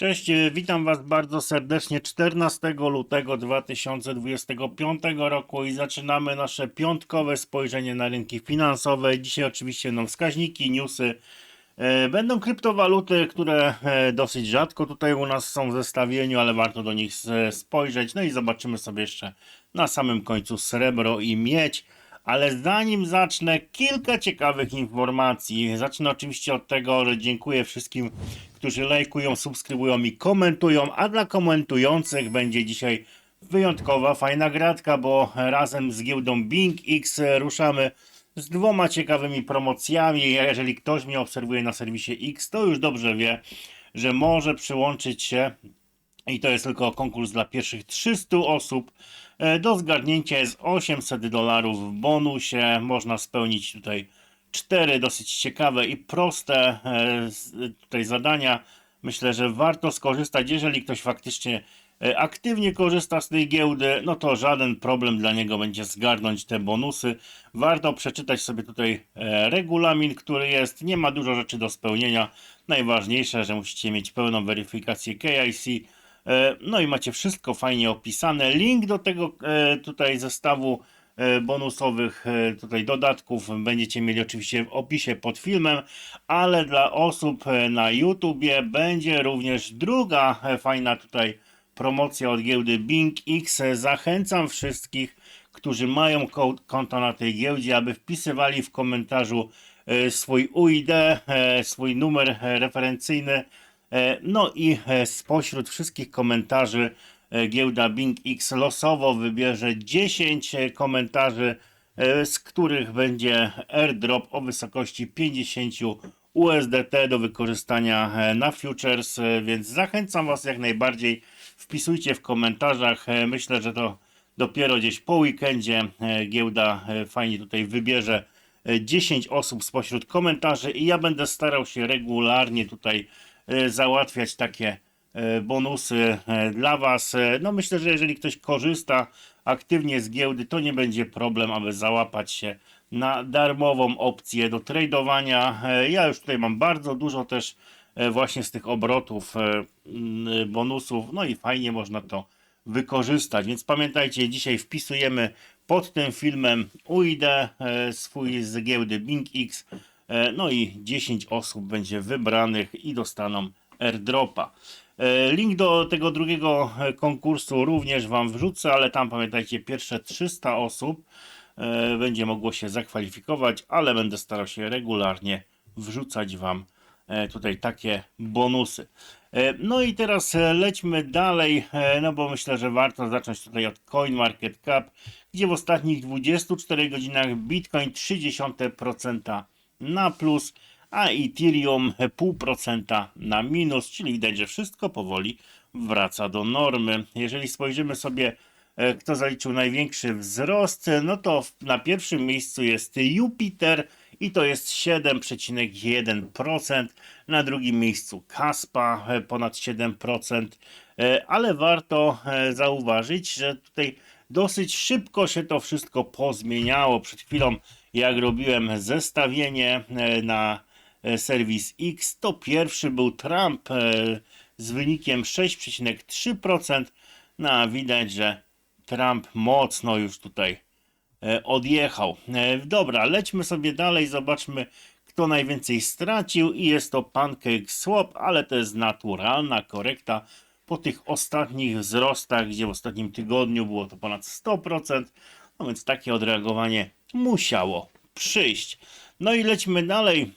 Cześć, e, witam Was bardzo serdecznie 14 lutego 2025 roku i zaczynamy nasze piątkowe spojrzenie na rynki finansowe. Dzisiaj oczywiście będą wskaźniki, newsy, e, będą kryptowaluty, które e, dosyć rzadko tutaj u nas są w zestawieniu, ale warto do nich spojrzeć. No i zobaczymy sobie jeszcze na samym końcu srebro i miedź. Ale zanim zacznę, kilka ciekawych informacji. Zacznę oczywiście od tego, że dziękuję wszystkim, którzy lajkują, subskrybują i komentują, a dla komentujących będzie dzisiaj wyjątkowa, fajna gratka, bo razem z giełdą Bing X ruszamy z dwoma ciekawymi promocjami. Jeżeli ktoś mnie obserwuje na serwisie X, to już dobrze wie, że może przyłączyć się i to jest tylko konkurs dla pierwszych 300 osób. E, Do zgarnięcia jest 800 dolarów w bonusie. Można spełnić tutaj cztery dosyć ciekawe i proste e, tutaj zadania. Myślę, że warto skorzystać. Jeżeli ktoś faktycznie e, aktywnie korzysta z tej giełdy, no to żaden problem dla niego będzie zgarnąć te bonusy. Warto przeczytać sobie tutaj regulamin, który jest. Nie ma dużo rzeczy do spełnienia. Najważniejsze, że musicie mieć pełną weryfikację KIC. E, No i macie wszystko fajnie opisane. Link do tego e, tutaj zestawu e, bonusowych tutaj dodatków będziecie mieli oczywiście w opisie pod filmem, ale dla osób na YouTubie będzie również druga fajna tutaj promocja od giełdy Bing X. Zachęcam wszystkich, którzy mają ko- konto na tej giełdzie, aby wpisywali w komentarzu swój UID, swój numer referencyjny. E, No i e, spośród wszystkich komentarzy e, giełda Bing X losowo wybierze 10 e, komentarzy, z których będzie airdrop o wysokości 50 USDT do wykorzystania na futures, więc zachęcam Was jak najbardziej. Wpisujcie w komentarzach. Myślę, że to dopiero gdzieś po weekendzie giełda fajnie tutaj wybierze e, 10 osób spośród komentarzy i ja będę starał się regularnie tutaj załatwiać takie e, bonusy e, dla Was. E, No myślę, że jeżeli ktoś korzysta aktywnie z giełdy, to nie będzie problem, aby załapać się na darmową opcję do tradowania. E, Ja już tutaj mam bardzo dużo też e, właśnie z tych obrotów e, mm, bonusów, no i fajnie można to wykorzystać. Więc pamiętajcie, dzisiaj wpisujemy pod tym filmem UID e, swój z giełdy BingX. E, No i 10 osób będzie wybranych i dostaną airdropa. E, Link do tego drugiego konkursu również Wam wrzucę, ale tam pamiętajcie, pierwsze 300 osób e, będzie mogło się zakwalifikować, ale będę starał się regularnie wrzucać Wam tutaj takie bonusy. No i teraz lećmy dalej, no bo myślę, że warto zacząć tutaj od CoinMarketCap, gdzie w ostatnich 24 godzinach Bitcoin 0,3% na plus, a Ethereum 0,5% na minus, czyli widać, że wszystko powoli wraca do normy. Jeżeli spojrzymy sobie, e, kto zaliczył największy wzrost, no to na pierwszym miejscu jest Jupiter i to jest 7,1%. Na drugim miejscu Kaspa e, ponad 7%, E, ale warto zauważyć, że tutaj dosyć szybko się to wszystko pozmieniało. Przed chwilą, jak robiłem zestawienie e, na e, serwis X, to pierwszy był Trump e, z wynikiem 6,3%. No a widać, że Trump mocno już tutaj odjechał. Dobra, lećmy sobie dalej, zobaczmy kto najwięcej stracił i jest to Pancake Swap, ale to jest naturalna korekta po tych ostatnich wzrostach, gdzie w ostatnim tygodniu było to ponad 100%, no więc takie odreagowanie musiało przyjść. No i lećmy dalej.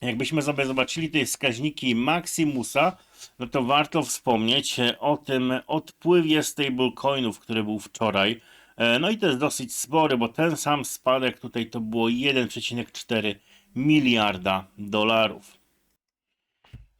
Jakbyśmy sobie zobaczyli te wskaźniki Maximusa, no to warto wspomnieć e, o tym odpływie stablecoinów, który był wczoraj. E, No i to jest dosyć spory, bo ten sam spadek tutaj to było 1,4 miliarda dolarów.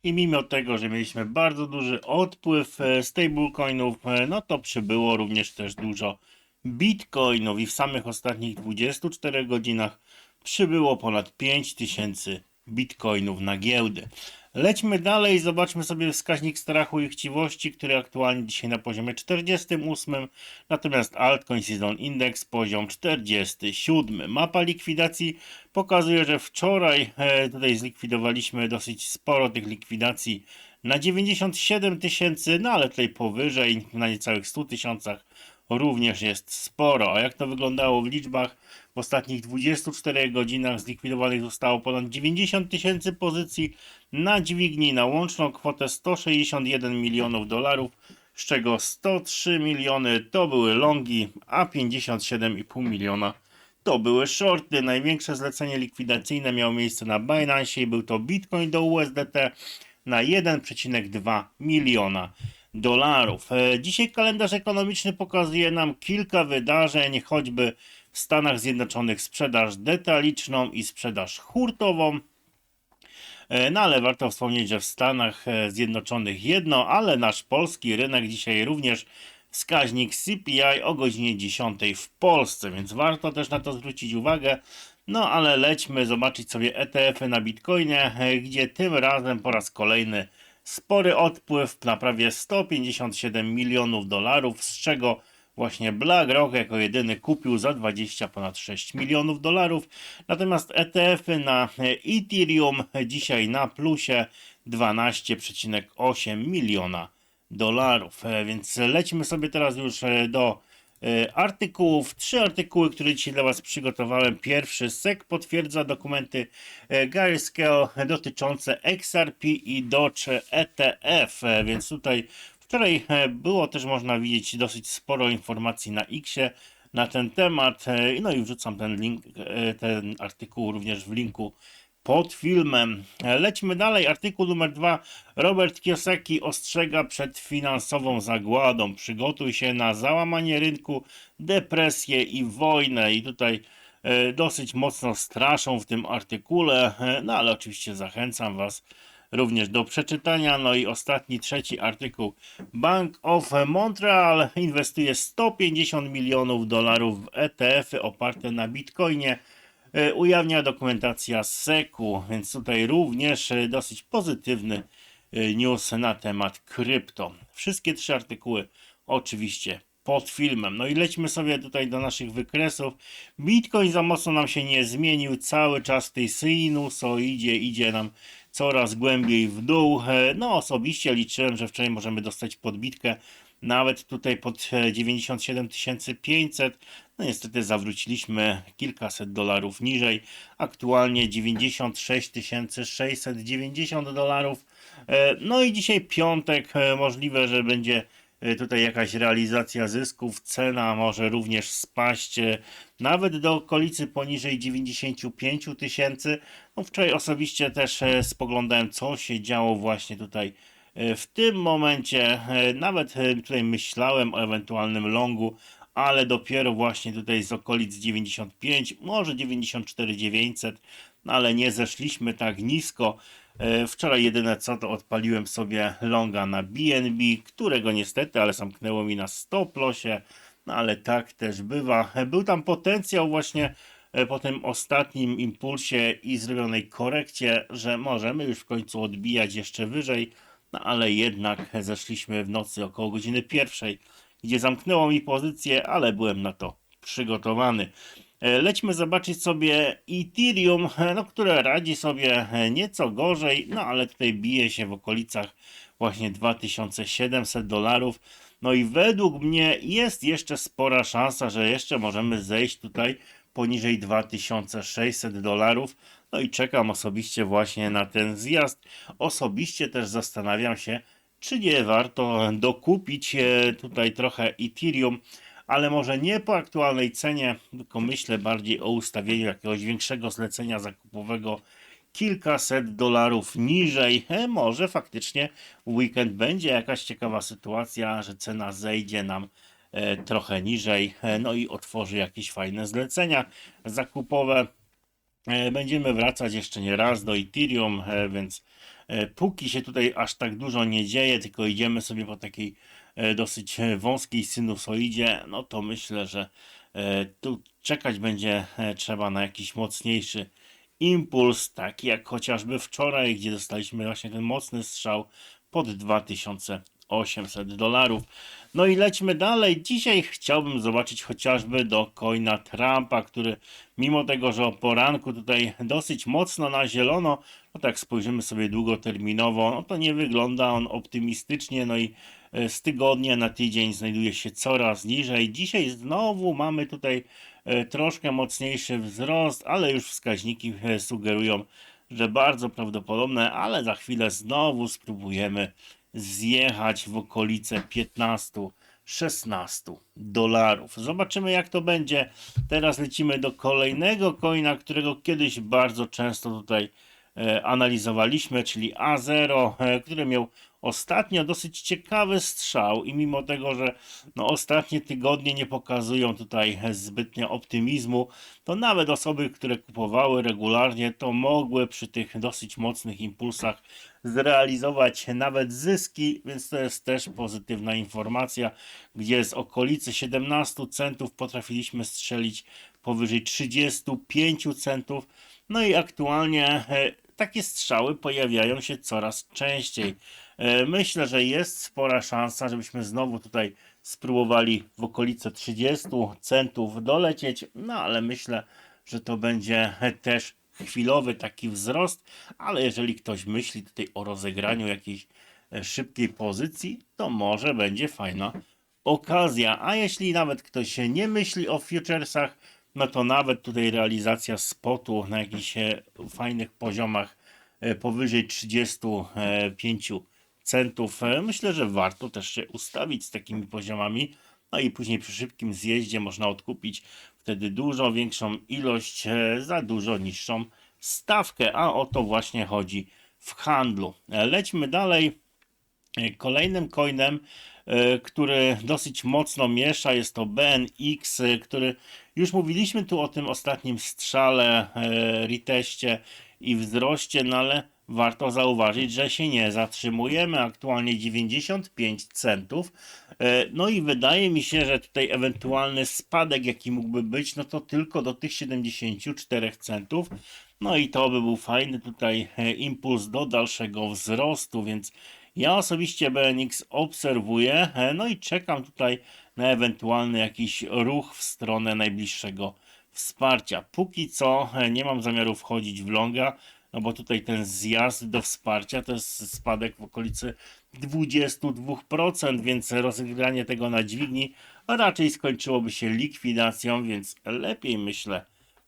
I mimo tego, że mieliśmy bardzo duży odpływ e, stablecoinów, e, no to przybyło również też dużo bitcoinów i w samych ostatnich 24 godzinach przybyło ponad 5000 bitcoinów na giełdy. Lećmy dalej, zobaczmy sobie wskaźnik strachu i chciwości, który aktualnie dzisiaj na poziomie 48, natomiast altcoin Season Index poziom 47. Mapa likwidacji pokazuje, że wczoraj e, tutaj zlikwidowaliśmy dosyć sporo tych likwidacji na 97 tysięcy, no ale tutaj powyżej na niecałych 100 tysiącach również jest sporo. A jak to wyglądało w liczbach? W ostatnich 24 godzinach zlikwidowanych zostało ponad 90 tysięcy pozycji na dźwigni na łączną kwotę 161 milionów dolarów, z czego 103 miliony to były longi, a 57,5 miliona to były shorty. Największe zlecenie likwidacyjne miało miejsce na Binance i był to Bitcoin do USDT na 1,2 miliona dolarów. E, Dzisiaj kalendarz ekonomiczny pokazuje nam kilka wydarzeń, choćby w Stanach Zjednoczonych sprzedaż detaliczną i sprzedaż hurtową. E, No ale warto wspomnieć, że w Stanach e, Zjednoczonych jedno, ale nasz polski rynek dzisiaj również wskaźnik CPI o godzinie 10 w Polsce, więc warto też na to zwrócić uwagę. No ale lećmy zobaczyć sobie ETF-y na Bitcoinie, gdzie tym razem po raz kolejny spory odpływ na prawie 157 milionów dolarów, z czego właśnie BlackRock jako jedyny kupił za 20 ponad 6 milionów dolarów. Natomiast ETF-y na Ethereum dzisiaj na plusie 12,8 miliona dolarów. E, Więc lećmy sobie teraz już e, do artykułów. Trzy artykuły, które dzisiaj dla Was przygotowałem. Pierwszy, SEC potwierdza dokumenty e, Gary Scale dotyczące XRP i Doge ETF. E, Więc tutaj wczoraj e, było też można widzieć dosyć sporo informacji na Xie na ten temat. E, No i wrzucam ten link, e, ten artykuł również w linku pod filmem. Lećmy dalej. Artykuł numer dwa. Robert Kiyosaki ostrzega przed finansową zagładą. Przygotuj się na załamanie rynku, depresję i wojnę. I tutaj e, dosyć mocno straszą w tym artykule, e, no ale oczywiście zachęcam Was również do przeczytania. No i ostatni, trzeci artykuł. Bank of Montreal inwestuje 150 milionów dolarów w ETF-y oparte na bitcoinie. E, ujawnia dokumentacja SEC-u, więc tutaj również e, dosyć pozytywny e, news na temat krypto. Wszystkie trzy artykuły oczywiście pod filmem. No i lećmy sobie tutaj do naszych wykresów. Bitcoin za mocno nam się nie zmienił, cały czas tej sinusoidzie idzie nam coraz głębiej w dół. No osobiście liczyłem, że wczoraj możemy dostać podbitkę nawet tutaj pod e, 97 500. No niestety zawróciliśmy kilkaset dolarów niżej. Aktualnie 96 690 dolarów. E, No i dzisiaj piątek, e, możliwe, że będzie e, tutaj jakaś realizacja zysków. Cena może również spaść e, nawet do okolicy poniżej 95 tysięcy. No wczoraj osobiście też e, spoglądałem, co się działo właśnie tutaj E, W tym momencie e, nawet e, tutaj myślałem o ewentualnym longu, ale dopiero właśnie tutaj z okolic 95, może 94 900, no ale nie zeszliśmy tak nisko. E, Wczoraj jedyne co to odpaliłem sobie longa na BNB, którego niestety, ale zamknęło mi na stop lossie, no ale tak też bywa. E, Był tam potencjał właśnie e, po tym ostatnim impulsie i zrobionej korekcie, że możemy już w końcu odbijać jeszcze wyżej. No ale jednak zeszliśmy w nocy około godziny pierwszej, gdzie zamknęło mi pozycję, ale byłem na to przygotowany. E, Lećmy zobaczyć sobie Ethereum, no, które radzi sobie e, nieco gorzej, no ale tutaj bije się w okolicach właśnie 2700 dolarów. No i według mnie jest jeszcze spora szansa, że jeszcze możemy zejść tutaj poniżej 2600 dolarów. No i czekam osobiście właśnie na ten zjazd. Osobiście też zastanawiam się, czy nie warto dokupić e, tutaj trochę Ethereum, ale może nie po aktualnej cenie, tylko myślę bardziej o ustawieniu jakiegoś większego zlecenia zakupowego kilkaset dolarów niżej. E, może faktycznie w weekend będzie jakaś ciekawa sytuacja, że cena zejdzie nam e, trochę niżej, no i otworzy jakieś fajne zlecenia zakupowe. E, Będziemy wracać jeszcze nie raz do Ethereum, e, więc e, póki się tutaj aż tak dużo nie dzieje, tylko idziemy sobie po takiej dosyć wąskiej sinusoidzie, no to myślę, że tu czekać będzie trzeba na jakiś mocniejszy impuls, taki jak chociażby wczoraj, gdzie dostaliśmy właśnie ten mocny strzał pod 2800 dolarów. No i lećmy dalej. Dzisiaj chciałbym zobaczyć chociażby do coina Trumpa, który mimo tego, że o poranku tutaj dosyć mocno na zielono, no tak spojrzymy sobie długoterminowo, no to nie wygląda on optymistycznie, no i e, z tygodnia na tydzień znajduje się coraz niżej. Dzisiaj znowu mamy tutaj e, troszkę mocniejszy wzrost, ale już wskaźniki e, sugerują, że bardzo prawdopodobne, ale za chwilę znowu spróbujemy zjechać w okolice 15 16 dolarów. Zobaczymy jak to będzie. Teraz lecimy do kolejnego coina, którego kiedyś bardzo często tutaj e, analizowaliśmy, czyli A0, e, który miał ostatnio dosyć ciekawy strzał i mimo tego, że no, ostatnie tygodnie nie pokazują tutaj zbytnio optymizmu, to nawet osoby, które kupowały regularnie, to mogły przy tych dosyć mocnych impulsach zrealizować nawet zyski, więc to jest też pozytywna informacja, gdzie z okolicy 17 centów potrafiliśmy strzelić powyżej 35 centów. No i aktualnie e, takie strzały pojawiają się coraz częściej. E, Myślę, że jest spora szansa, żebyśmy znowu tutaj spróbowali w okolice 30 centów dolecieć, no ale myślę, że to będzie też chwilowy taki wzrost, ale jeżeli ktoś myśli tutaj o rozegraniu jakiejś e, szybkiej pozycji, to może będzie fajna okazja. A jeśli nawet ktoś się nie myśli o futuresach, no to nawet tutaj realizacja spotu na jakichś e, fajnych poziomach powyżej 35 centów. e, Myślę, że warto też się ustawić z takimi poziomami. No i później przy szybkim zjeździe można odkupić wtedy dużo większą ilość e, za dużo niższą stawkę, a o to właśnie chodzi w handlu. E, Lećmy dalej. Kolejnym coinem, który dosyć mocno miesza, jest to BNX, który już mówiliśmy tu o tym ostatnim strzale, reteście i wzroście, no ale warto zauważyć, że się nie zatrzymujemy. Aktualnie 95 centów. E, No i wydaje mi się, że tutaj ewentualny spadek, jaki mógłby być, no to tylko do tych 74 centów. No i to by był fajny tutaj e, impuls do dalszego wzrostu, więc ja osobiście BNX obserwuję, e, no i czekam tutaj na ewentualny jakiś ruch w stronę najbliższego wsparcia. Póki co nie mam zamiaru wchodzić w longa, no bo tutaj ten zjazd do wsparcia to jest spadek w okolicy 22%, więc rozegranie tego na dźwigni raczej skończyłoby się likwidacją, więc lepiej myślę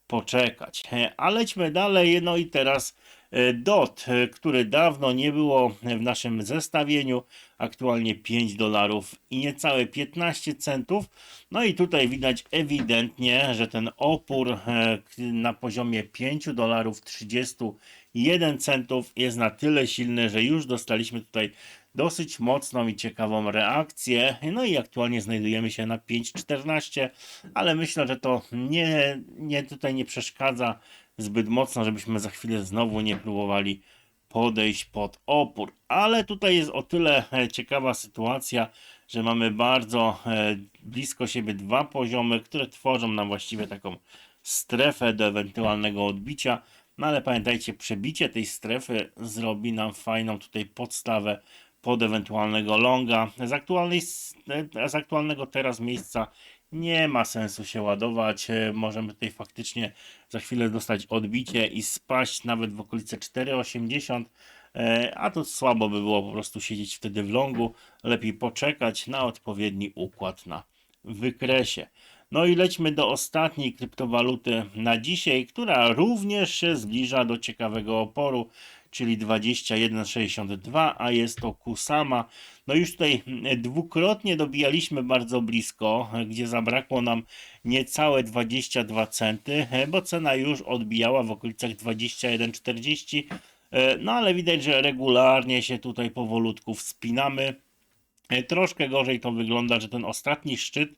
poczekać. E, A lećmy dalej, no i teraz e, DOT, e, który dawno nie było w naszym zestawieniu, aktualnie 5 dolarów i niecałe 15 centów. No i tutaj widać ewidentnie, że ten opór e, na poziomie 5 dolarów 31 centów jest na tyle silny, że już dostaliśmy tutaj dosyć mocną i ciekawą reakcję. No i aktualnie znajdujemy się na 5,14, ale myślę, że to nie, nie tutaj nie przeszkadza zbyt mocno, żebyśmy za chwilę znowu nie próbowali podejść pod opór. Ale tutaj jest o tyle e, ciekawa sytuacja, że mamy bardzo e, blisko siebie dwa poziomy, które tworzą nam właściwie taką strefę do ewentualnego odbicia. No ale pamiętajcie, przebicie tej strefy zrobi nam fajną tutaj podstawę pod ewentualnego longa. Z, e, z aktualnego teraz miejsca nie ma sensu się ładować. E, Możemy tutaj faktycznie za chwilę dostać odbicie i spaść nawet w okolice 4,80. E, A to słabo by było po prostu siedzieć wtedy w longu. Lepiej poczekać na odpowiedni układ na wykresie. No i lećmy do ostatniej kryptowaluty na dzisiaj, która również się zbliża do ciekawego oporu, czyli 21,62, a jest to Kusama. No już tutaj mm, dwukrotnie dobijaliśmy bardzo blisko, e, gdzie zabrakło nam niecałe 22 centy, e, bo cena już odbijała w okolicach 21,40. E, No ale widać, że regularnie się tutaj powolutku wspinamy. E, Troszkę gorzej to wygląda, że ten ostatni szczyt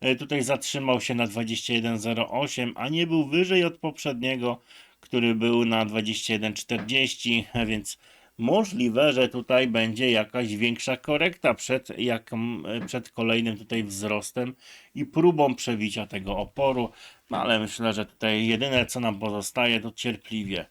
e, tutaj zatrzymał się na 21,08, a nie był wyżej od poprzedniego, który był na 21,40, e, więc możliwe, że tutaj będzie jakaś większa korekta przed, jak, przed kolejnym tutaj wzrostem i próbą przebicia tego oporu. No ale myślę, że tutaj jedyne co nam pozostaje to cierpliwie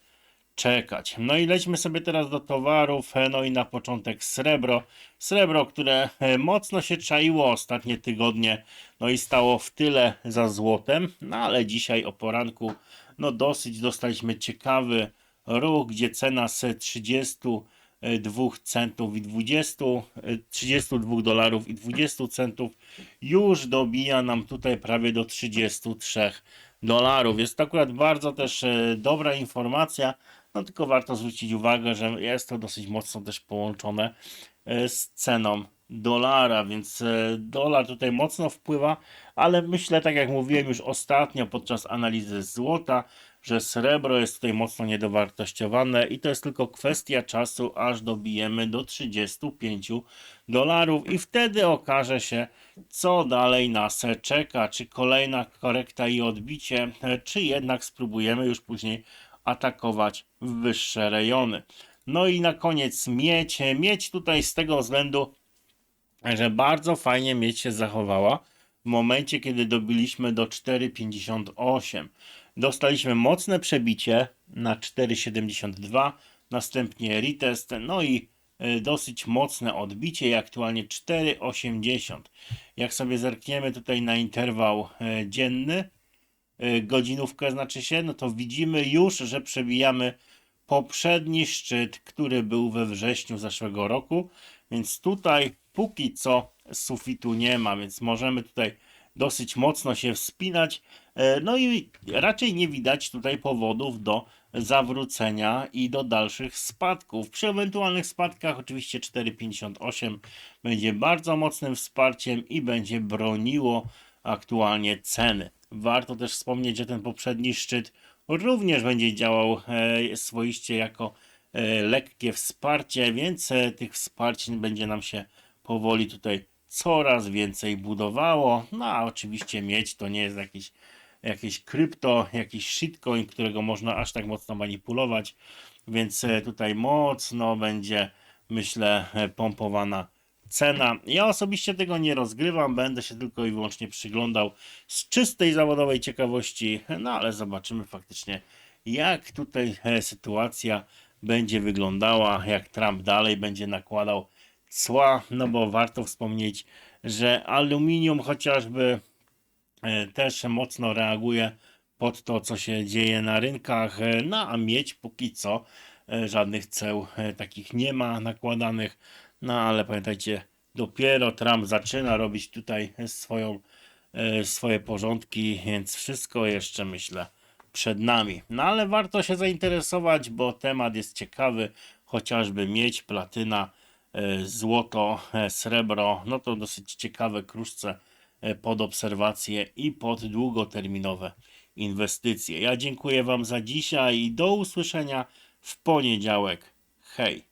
czekać. No i lećmy sobie teraz do towarów, no i na początek srebro. Srebro, które e, mocno się czaiło ostatnie tygodnie, no i stało w tyle za złotem, no ale dzisiaj o poranku, no dosyć dostaliśmy ciekawy ruch, gdzie cena z 32 centów i 20, e, 32 dolarów i 20 centów już dobija nam tutaj prawie do 33 dolarów. Jest to akurat bardzo też e, dobra informacja, no tylko warto zwrócić uwagę, że jest to dosyć mocno też połączone e, z ceną dolara, więc e, dolar tutaj mocno wpływa, ale myślę, tak jak mówiłem już ostatnio podczas analizy złota, że srebro jest tutaj mocno niedowartościowane i to jest tylko kwestia czasu, aż dobijemy do 35 dolarów i wtedy okaże się, co dalej nas czeka, czy kolejna korekta i odbicie, e, czy jednak spróbujemy już później atakować wyższe rejony. No i na koniec miedź. Miedź tutaj z tego względu, że bardzo fajnie miedź się zachowała w momencie, kiedy dobiliśmy do 4,58. Dostaliśmy mocne przebicie na 4,72, następnie retest, no i y, dosyć mocne odbicie i aktualnie 4,80. Jak sobie zerkniemy tutaj na interwał y, dzienny, y, godzinówkę znaczy się, no to widzimy już, że przebijamy poprzedni szczyt, który był we wrześniu zeszłego roku, więc tutaj póki co sufitu nie ma, więc możemy tutaj dosyć mocno się wspinać. E, No i raczej nie widać tutaj powodów do zawrócenia i do dalszych spadków. Przy ewentualnych spadkach oczywiście 4,58 będzie bardzo mocnym wsparciem i będzie broniło aktualnie ceny. Warto też wspomnieć, że ten poprzedni szczyt również będzie działał e, swoiście jako e, lekkie wsparcie, więc tych wsparć będzie nam się powoli tutaj coraz więcej budowało. No a oczywiście mieć to nie jest jakiś, jakieś krypto, jakiś shitcoin, którego można aż tak mocno manipulować, więc e, tutaj mocno będzie, myślę, e, pompowana cena. Ja osobiście tego nie rozgrywam, będę się tylko i wyłącznie przyglądał z czystej zawodowej ciekawości, no ale zobaczymy faktycznie, jak tutaj e, sytuacja będzie wyglądała, jak Trump dalej będzie nakładał cła, no bo warto wspomnieć, że aluminium chociażby e, też mocno reaguje pod to, co się dzieje na rynkach, e, no a miedź póki co e, żadnych ceł takich nie ma nakładanych, no ale pamiętajcie, dopiero Trump zaczyna robić tutaj swoją, swoje porządki, więc wszystko jeszcze myślę przed nami. No ale warto się zainteresować, bo temat jest ciekawy, chociażby miedź, platyna, złoto, e, srebro, no to dosyć ciekawe kruszce e, pod obserwacje i pod długoterminowe inwestycje. Ja dziękuję Wam za dzisiaj i do usłyszenia w poniedziałek. Hej!